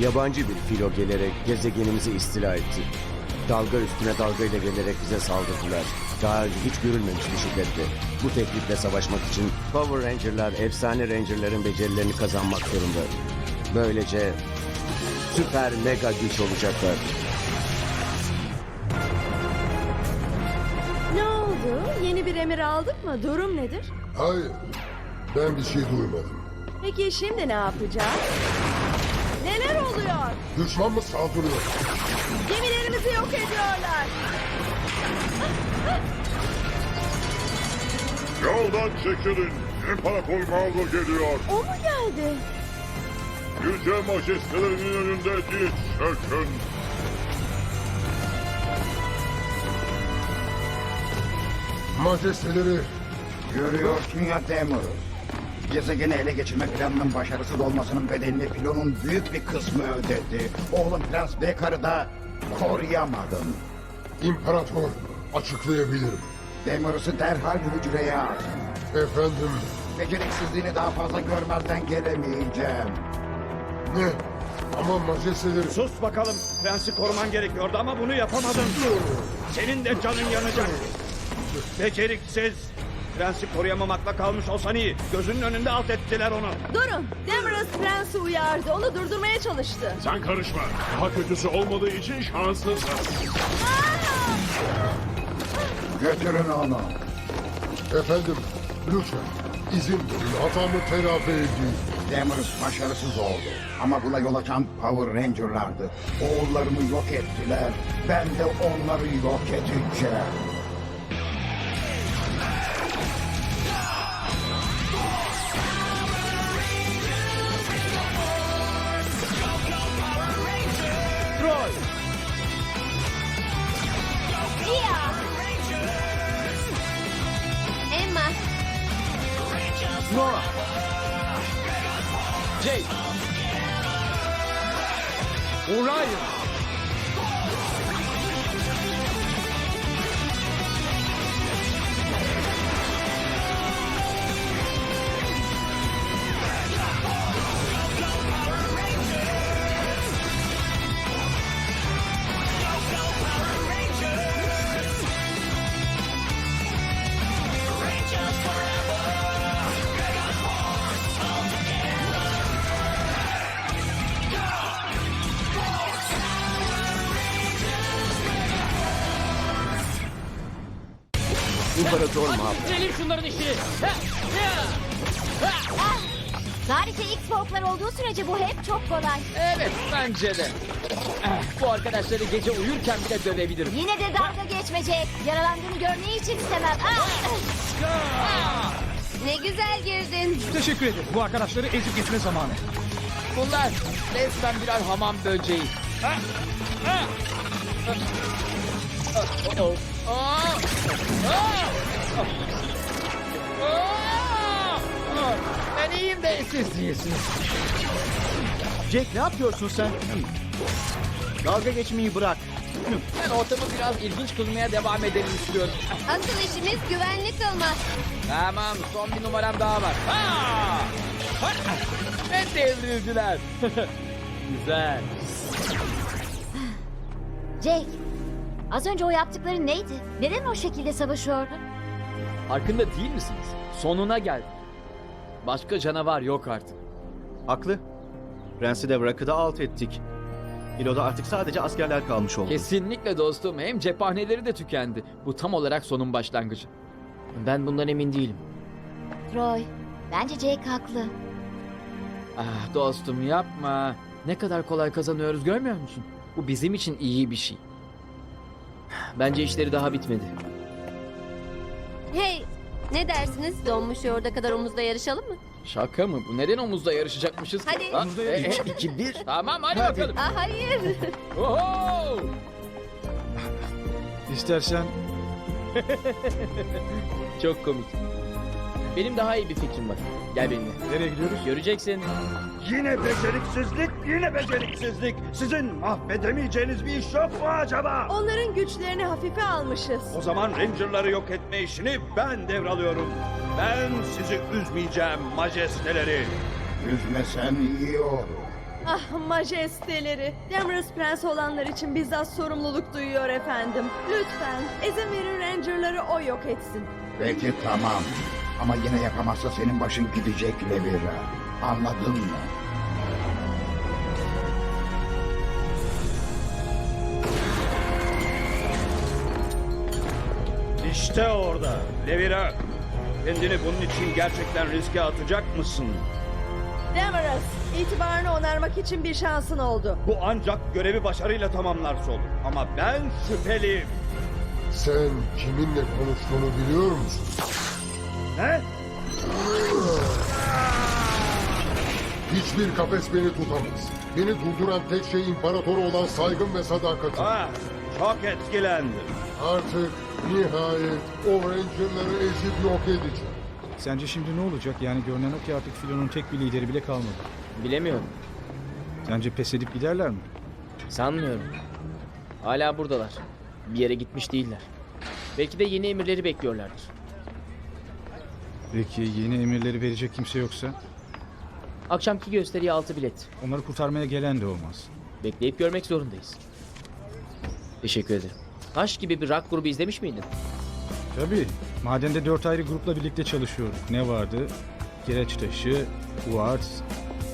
Yabancı bir filo gelerek gezegenimizi istila etti. Dalga üstüne dalgayla gelerek bize saldırdılar. Daha önce hiç görülmemiş bir şiddetle. Bu tehditle savaşmak için Power Ranger'lar efsane Ranger'ların becerilerini kazanmak zorunda. Böylece süper mega güç olacaklar. Ne oldu? Yeni bir emir aldık mı? Durum nedir? Hayır. Ben bir şey duymadım. Peki şimdi ne yapacağız? Neler oluyor? Düşman mı saldırıyor? Gemilerimizi yok ediyorlar. Yoldan çekilin. İmparator Mauro geliyor. O mu geldi? Yüce majestelerinin önünde diz çökün. Majesteleri Görüyorsun ya Demurus. Gezegeni ele geçirme planının başarısız olmasının bedelini filonun büyük bir kısmı ödedi. Oğlum Prens Bekar'ı da koruyamadın. imparator açıklayabilirim. Demurus'u derhal hücreye at. Efendim Beceriksizliğini daha fazla görmezden gelemeyeceğim. ne? Ama majesteleri... Sus bakalım. Prensi koruman gerekiyordu ama bunu yapamadın. Senin de canın yanacak. Beceriksiz. Prensi koruyamamakla kalmış olsan iyi. Gözünün önünde alt ettiler onu. Durun. Demarus Prens'i uyardı. Onu durdurmaya çalıştı. Sen karışma. Daha kötüsü olmadığı için şanslısın. Götürün onu. Efendim lütfen izin verin hatamı telafi edeyim. Demurus başarısız oldu. Ama buna yol açan Power Ranger'lardı. Oğullarımı yok ettiler. Ben de onları yok edeceğim. Jake. Orion. İmparator Mahmut. Bitirelim şunların işini. Ha, ha. Sadece X-Fork'lar olduğu sürece bu hep çok kolay. Evet bence de. Ah, Bu arkadaşları gece uyurken bile dövebilirim. Yine de dalga geçmeyecek. Yaralandığını görmeyi hiç istemem. Ah! Ne güzel girdin. Teşekkür ederim. Bu arkadaşları ezip geçme zamanı. Bunlar resmen birer hamam böceği. Ha, ha. Ah. Ah, Ben iyiyim de siz değilsiniz. Jack ne yapıyorsun sen? Dalga geçmeyi bırak. Ben ortamı biraz ilginç kılmaya devam edelim istiyorum. Asıl işimiz güvenlik kılmak. Tamam son bir numaram daha var. Ha! Ha! Ve devrildiler. Güzel. Jake, az önce o yaptıkları neydi? Neden o şekilde savaşıyordun? Farkında değil misiniz? Sonuna geldi. Başka canavar yok artık. Haklı. Prensi de Wrack'ı da alt ettik. İlo'da artık sadece askerler kalmış oldu. Kesinlikle dostum. Hem cephaneleri de tükendi. Bu tam olarak sonun başlangıcı. Ben bundan emin değilim. Troy, bence Jake haklı. Ah dostum yapma. Ne kadar kolay kazanıyoruz görmüyor musun? Bu bizim için iyi bir şey. Bence işleri daha bitmedi. Hey, ne dersiniz? Donmuş yoğurda kadar omuzda yarışalım mı? Şaka mı? Bu neden omuzda yarışacakmışız? Hadi. Ha, e, e, 2 1 Tamam hadi, bakalım. Aa, hayır. Oho! İstersen Çok komik. Benim daha iyi bir fikrim var. Gel benimle. nereye gidiyoruz? Göreceksin. Yine beceriksizlik, yine beceriksizlik. Sizin mahvedemeyeceğiniz bir iş yok mu acaba? Onların güçlerini hafife almışız. O zaman Ranger'ları yok etme işini ben devralıyorum. Ben sizi üzmeyeceğim majesteleri. Üzmesen iyi olur. Ah majesteleri. Demerus Prens olanlar için bizzat sorumluluk duyuyor efendim. Lütfen izin verin Ranger'ları o yok etsin. Peki tamam. Ama yine yapamazsa senin başın gidecek Levira. Anladın mı? İşte orada. Levira. Kendini bunun için gerçekten riske atacak mısın? Demerus, itibarını onarmak için bir şansın oldu. Bu ancak görevi başarıyla tamamlarsa olur. Ama ben şüpheliyim. Sen kiminle konuştuğunu biliyor musun? Ne? Hiçbir kafes beni tutamaz. Beni durduran tek şey imparatora olan saygım ve sadakatim. Ah, çok etkilendim. Artık nihayet o Ranger'ları ezip yok edeceğim. Sence şimdi ne olacak? Yani görünen o ki artık filonun tek bir lideri bile kalmadı. Bilemiyorum. Sence pes edip giderler mi? Sanmıyorum. Hala buradalar. Bir yere gitmiş değiller. Belki de yeni emirleri bekliyorlardır. Peki yeni emirleri verecek kimse yoksa? Akşamki gösteriye altı bilet. Onları kurtarmaya gelen de olmaz. Bekleyip görmek zorundayız. Teşekkür ederim. Taş gibi bir rock grubu izlemiş miydin? Tabii. Madende dört ayrı grupla birlikte çalışıyorduk. Ne vardı? Gereç taşı, Uars,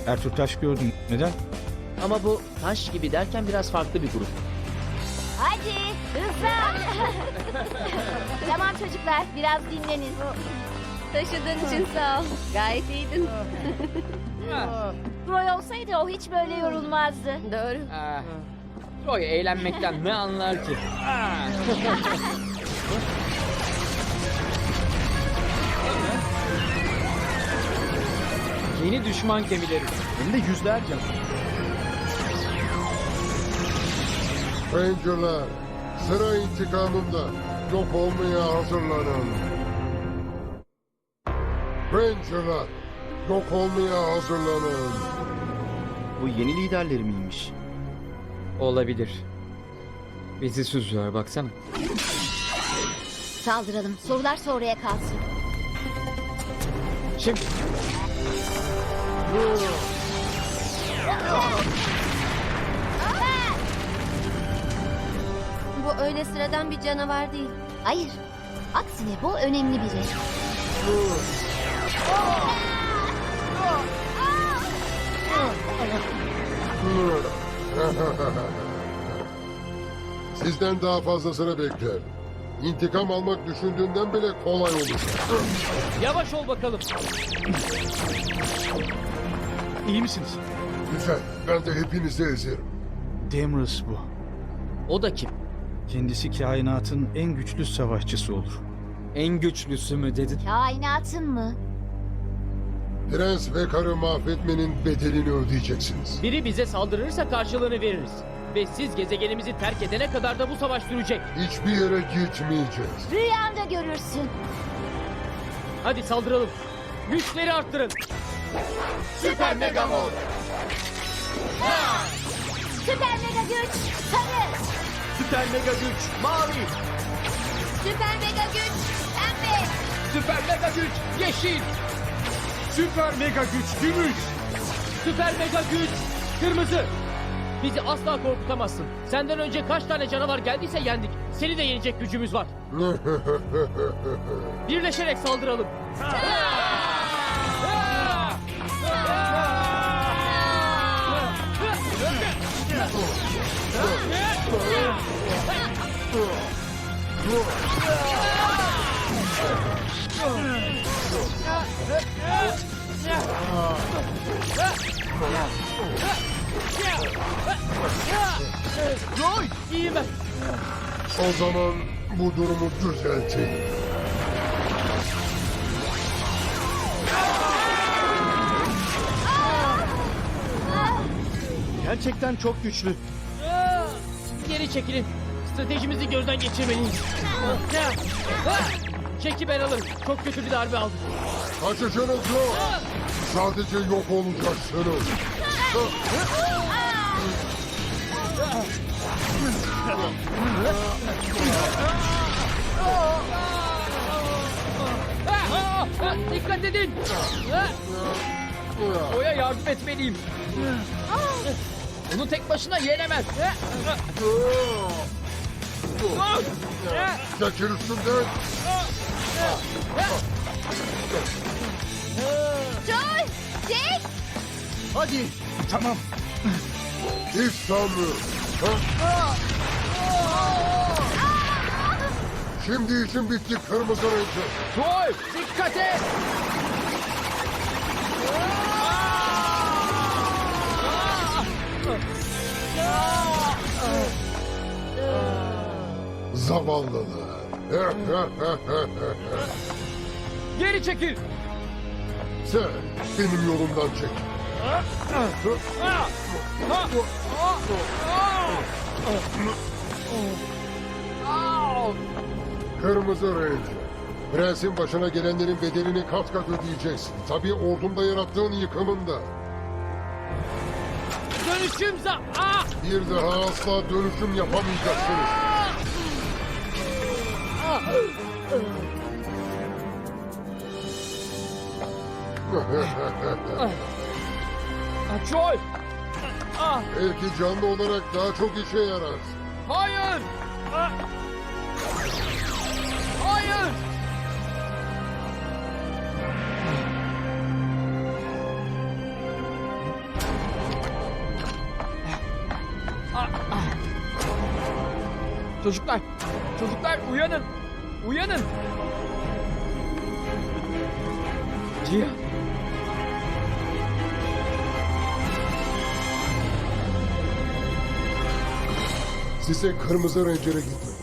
Ertuğrul Taş gördüm. Neden? Ama bu taş gibi derken biraz farklı bir grup. Hadi hızlan. tamam çocuklar biraz dinlenin. Taşıdığın için sağ ol. Gayet iyiydin. Troy olsaydı o hiç böyle yorulmazdı. Doğru. Ah. Troy eğlenmekten ne anlar ki? Ah. Yeni düşman gemileri. Hem de yüzlerce. Ranger'lar sıra intikamımda yok olmaya hazırlanın. Ranger'lar yok olmaya hazırlanın. Bu yeni liderleri miymiş? Olabilir. Bizi süzüyor baksana. Saldıralım. Sorular sonraya kalsın. Şimdi Bu öyle sıradan bir canavar değil. Hayır. Aksine bu önemli biri. Sizden daha fazlasını bekler. İntikam almak düşündüğümden bile kolay olur. yavaş ol bakalım. İyi misiniz? Güzel, ben de hepinizi ezerim. Demrus bu. O da kim? Kendisi kainatın en güçlü savaşçısı olur. En güçlüsü mü dedin? Kainatın mı? Prens ve karı mahvetmenin bedelini ödeyeceksiniz. Biri bize saldırırsa karşılığını veririz. Ve siz gezegenimizi terk edene kadar da bu savaş sürecek. Hiçbir yere gitmeyeceğiz. Rüyanda görürsün. Hadi saldıralım. Güçleri arttırın. Süper Mega Mod. Süper Mega Güç. Sarı. Süper mega güç, mavi. Süper Mega Güç. Pembe. Süper mega güç yeşil. Süper mega güç gümüş. Süper mega güç kırmızı. Bizi asla korkutamazsın. Senden önce kaç tane canavar geldiyse yendik. Seni de yenecek gücümüz var. Birleşerek saldıralım. Roy! O zaman bu durumu düzeltin. Gerçekten çok güçlü. Geri çekilin. Stratejimizi gözden geçirmeliyiz. Çeki ben alırım. Çok kötü bir darbe aldık. Kaçışınız yok. Sadece yok olacaksınız. Dikkat edin. Oya yardım etmeliyim. Onu tek başına yenemez. Çekil üstümden. Joy! Jack! Hadi. Tamam. Sanmıyorum. Ha? Şimdi işim bitti Kırmızı Ranger. Troy dikkat et. Zavallılar. Geri çekil. Sen benim yolumdan çek. Kırmızı Ranger. Prensin başına gelenlerin bedelini kat kat ödeyeceksin. Tabii ordumda yarattığın yıkımında. Dönüşüm za... Aa! Bir daha asla dönüşüm yapamayacaksınız. Ah, Belki canlı olarak daha çok işe yarar. hayır. Ah. Hayır. Ah, ah. Çocuklar, çocuklar uyanın. Uyanın. Cihan. Size Kırmızı Ranger'e gitmedim.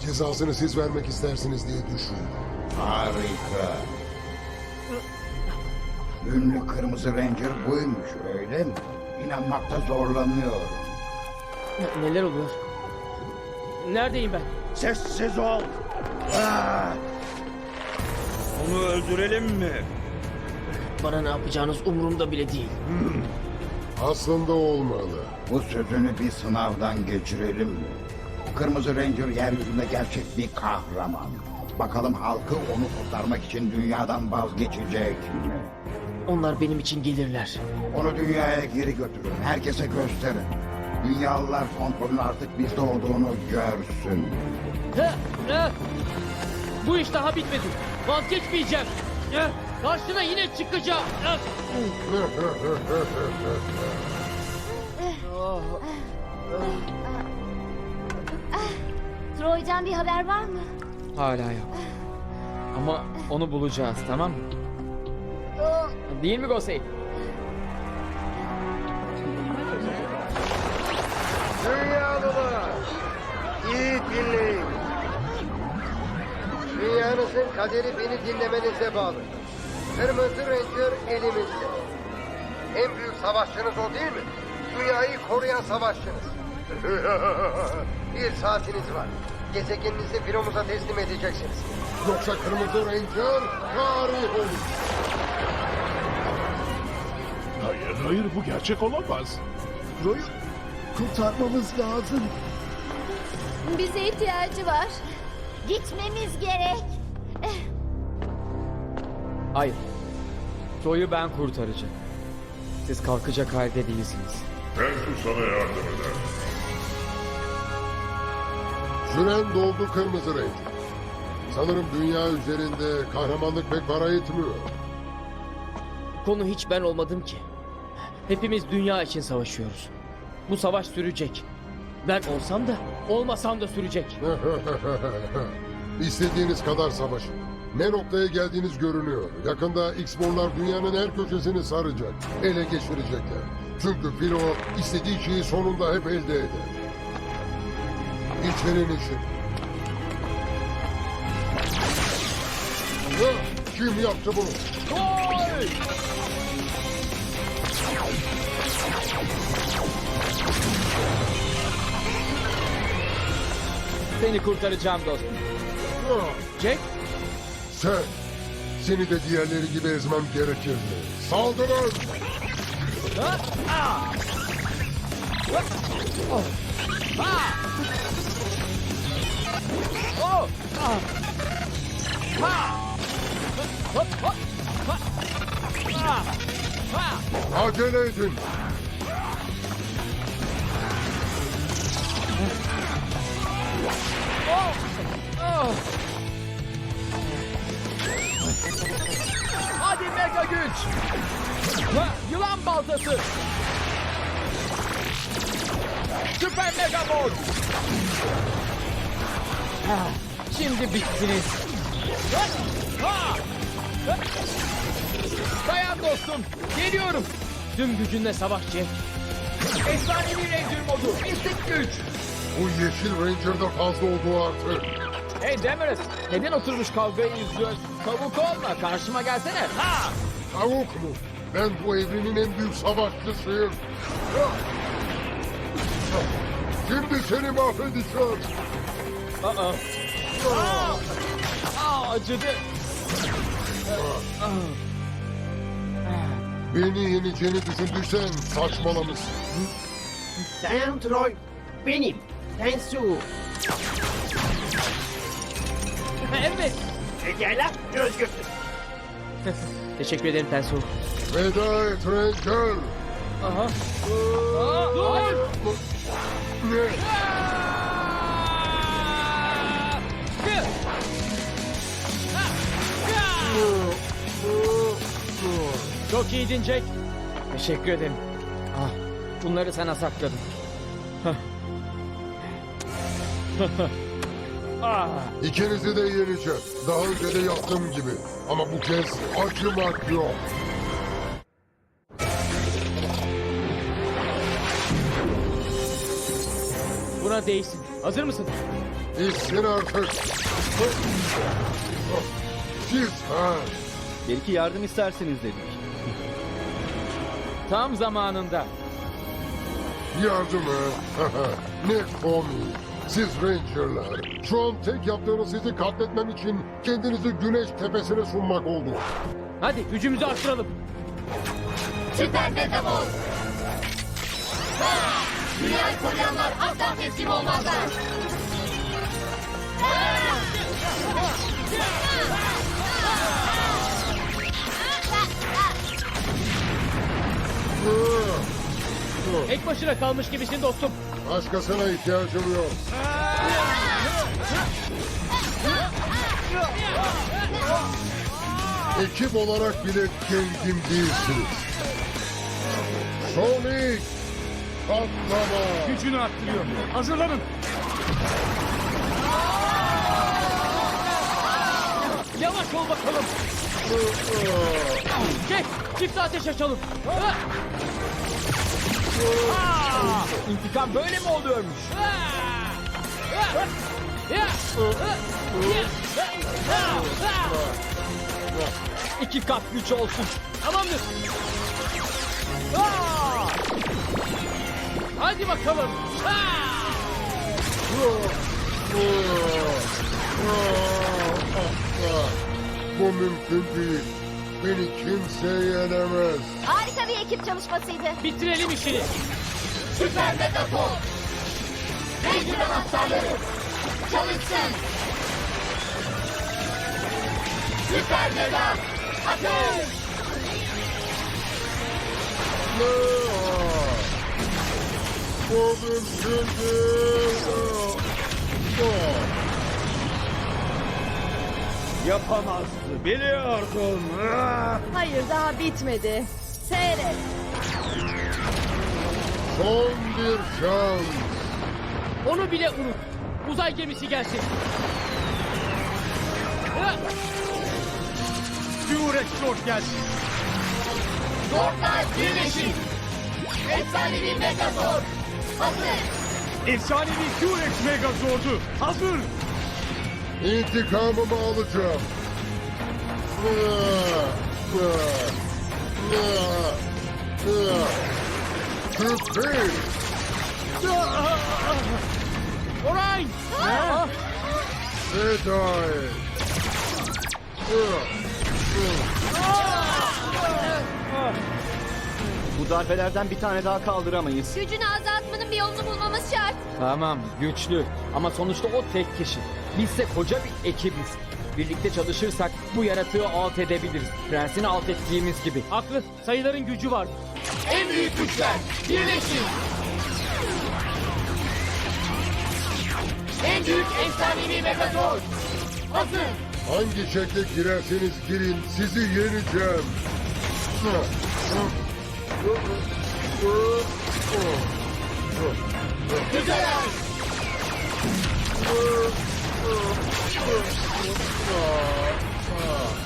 Cezasını siz vermek istersiniz diye düşündüm. Harika. Ünlü Kırmızı Ranger buymuş öyle mi? İnanmakta zorlanıyorum. Ne- Neler oluyor? Neredeyim ben? Sessiz ol. Onu öldürelim mi? Bana ne yapacağınız umurumda bile değil. Aslında olmalı. Bu sözünü bir sınavdan geçirelim mi? Kırmızı Ranger yeryüzünde gerçek bir kahraman. Bakalım halkı onu kurtarmak için dünyadan vazgeçecek mi? Onlar benim için gelirler. Onu dünyaya geri götürün. Herkese gösterin. Dünyalılar kontrolün artık bizde olduğunu görsün. Hı, hı. Bu iş daha bitmedi. Vazgeçmeyeceğim. Hı, Karşına yine çıkacağım. Hı. Troy'dan bir haber var mı? Hala yok. Ama onu bulacağız tamam mı? Değil mi Gosey? İyi dinleyin. Dünyanızın kaderi beni dinlemenize bağlı. Kırmızı Ranger elimizde. En büyük savaşçınız o değil mi? Dünyayı koruyan savaşçınız. Bir saatiniz var. Gezegeninizi filomuza teslim edeceksiniz. Yoksa Kırmızı Ranger tarih olur. Hayır hayır bu gerçek olamaz. Roy'u kurtarmamız lazım. Bize ihtiyacı var. Gitmemiz gerek. Hayır. Troy'u ben kurtaracağım. Siz kalkacak halde değilsiniz. Pensu sana yardım eder. Süren doldu Kırmızı Ranger. Sanırım dünya üzerinde kahramanlık pek para etmiyor. Konu hiç ben olmadım ki. Hepimiz dünya için savaşıyoruz. Bu savaş sürecek. Ben olsam da olmasam da sürecek. İstediğiniz kadar savaşın. Ne noktaya geldiğiniz görünüyor. Yakında X-Borlar dünyanın her köşesini saracak. Ele geçirecekler. Çünkü Filo istediği şeyi sonunda hep elde eder. İçerin işi. Ha, Kim yaptı bunu? Troy! Seni kurtaracağım dostum. Jack, Sen. Seni de diğerleri gibi ezmem gerekirdi. Saldırın! Oh! Ah! Ha! Hop, hop, ha! Ah! Acele edin. Hadi mega güç. Ha, yılan baltası. Süper mega mod. Ha, şimdi bittiniz. Ha, ha. Ha. Dayan dostum. Geliyorum. Tüm gücünle savaş Jack. Efsanevi Ranger modu. Mistik güç. Bu yeşil Ranger'da fazla oldu artık. Hey Demirez, neden oturmuş kavgayı izliyorsun? Tavuk olma, karşıma gelsene. Ha! Tavuk mu? Ben bu evrenin en büyük savaşçısıyım. Şimdi seni mahvedeceğim. Aa! Aa! Aa, acıdı. Beni yeneceğini düşündüysen saçmalamışsın. Dayan Troy. Benim. Tensu. evet. Pekala. Özgürsün. Teşekkür ederim Tensu. Veda et Ranger. Aha. Aa, dur! Ne? Çok iyiydin Jack. Teşekkür ederim. Ah, bunları sana sakladım. Hah. ah, İkinizi de yeneceğim. Daha önce de yaptığım gibi. Ama bu kez acımak yok. buna değsin. Hazır mısın? İçsin artık. Siz ha? Belki yardım isterseniz dedik. Tam zamanında. Yardım ha? ne komik. Siz Ranger'lar. Şu an tek yaptığınız sizi katletmem için kendinizi güneş tepesine sunmak oldu. Hadi gücümüzü arttıralım. Süper Metamol. Dünyayı koruyanlar asla teslim olmazlar. Tek başına kalmış gibisin dostum. Başkasına ihtiyacım yok. Ekip olarak bile kendim değilsiniz. Sonic! Patlama! Gücünü arttırıyor. Hazırlanın. Yavaş ol bakalım. Jack, çift ateş açalım. Ha! Aa! İntikam böyle mi oluyormuş? İki kat güç olsun. Tamamdır. Aa! Hadi bakalım. Bu mümkün değil. Beni kimse yenemez. Harika bir ekip çalışmasıydı. Bitirelim işini. Süper Megatron. Ranger anahtarları. Çalışsın. Süper Mega. Ateş. Bu mümkün değil. Yapamazdı. Biliyordum. Hayır daha bitmedi. Seyret. Son bir şans. Onu bile unut. Uzay gemisi gelsin. T-Rex George gelsin. Zorlar birleşin. Efsanevi Megazord. Hazır. Efsanevi T-Rex Megazord'u. Hazır. İntikamımı alacağım. Sürpriz! Ha! Veda et. Bu darbelerden bir tane daha kaldıramayız. Gücünü azaltmanın bir yolunu bulmamız şart. Tamam güçlü ama sonuçta o tek kişi. Bizse koca bir ekibiz. Birlikte çalışırsak bu yaratığı alt edebiliriz. Prensini alt ettiğimiz gibi. Haklı. Sayıların gücü var. En büyük güçler birleşin. En büyük efsanevi Megazord. Hazır. Hangi şekle girerseniz girin sizi yeneceğim. Güzel.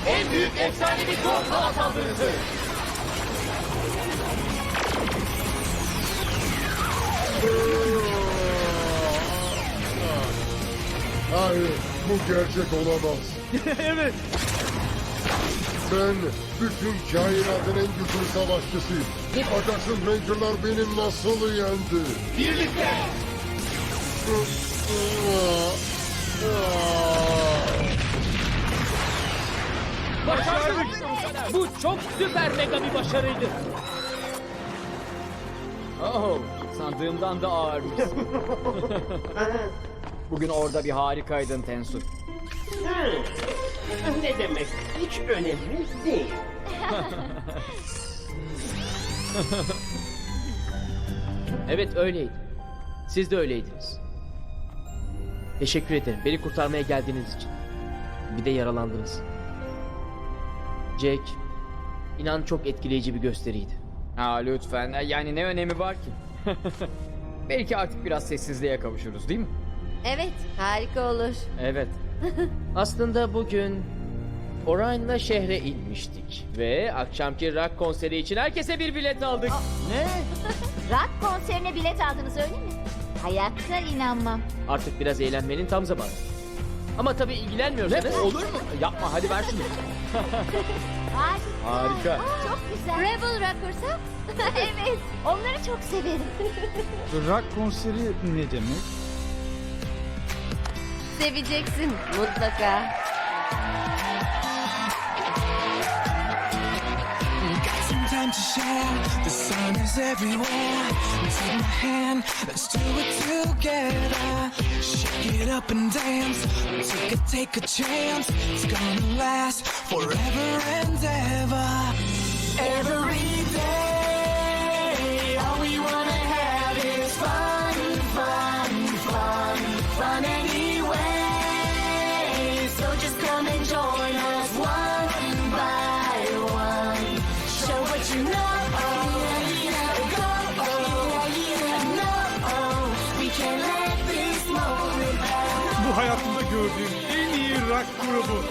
En büyük efsanevi Thor hava saldırısı. Hayır bu gerçek olamaz. evet. Ben bütün kainatın en güçlü savaşçısıyım. Bakarsın Ranger'lar beni nasıl yendi. Birlikte. Başardık. Bu çok süper mega bir başarıydı. Oh, sandığımdan da ağırmış. Bugün orada bir harikaydın Tensur. Hmm. Ne demek? Hiç önemli değil. Evet öyleydi. Siz de öyleydiniz. Teşekkür ederim beni kurtarmaya geldiğiniz için. Bir de yaralandınız. Jack, inan çok etkileyici bir gösteriydi. Ha lütfen yani ne önemi var ki? Belki artık biraz sessizliğe kavuşuruz değil mi? Evet, harika olur. Evet. Aslında bugün Orion'la şehre inmiştik. Ve akşamki rock konseri için herkese bir bilet aldık. Ne? Rock konserine bilet aldınız öyle mi? Hayatta inanmam. Artık biraz eğlenmenin tam zamanı. Ama tabii ilgilenmiyorsanız... olur mu? Yapma hadi ver şunu. Harika. Harika. Aa, çok güzel. Rebel Rockers'a? evet. Onları çok severim. Rock konseri ne demek? Seveceksin mutlaka. Share. The sun is everywhere. Take my hand, let's do it together. Shake it up and dance. Take a take a chance. It's gonna last forever and ever. Every gördüğüm en iyi rock grubu.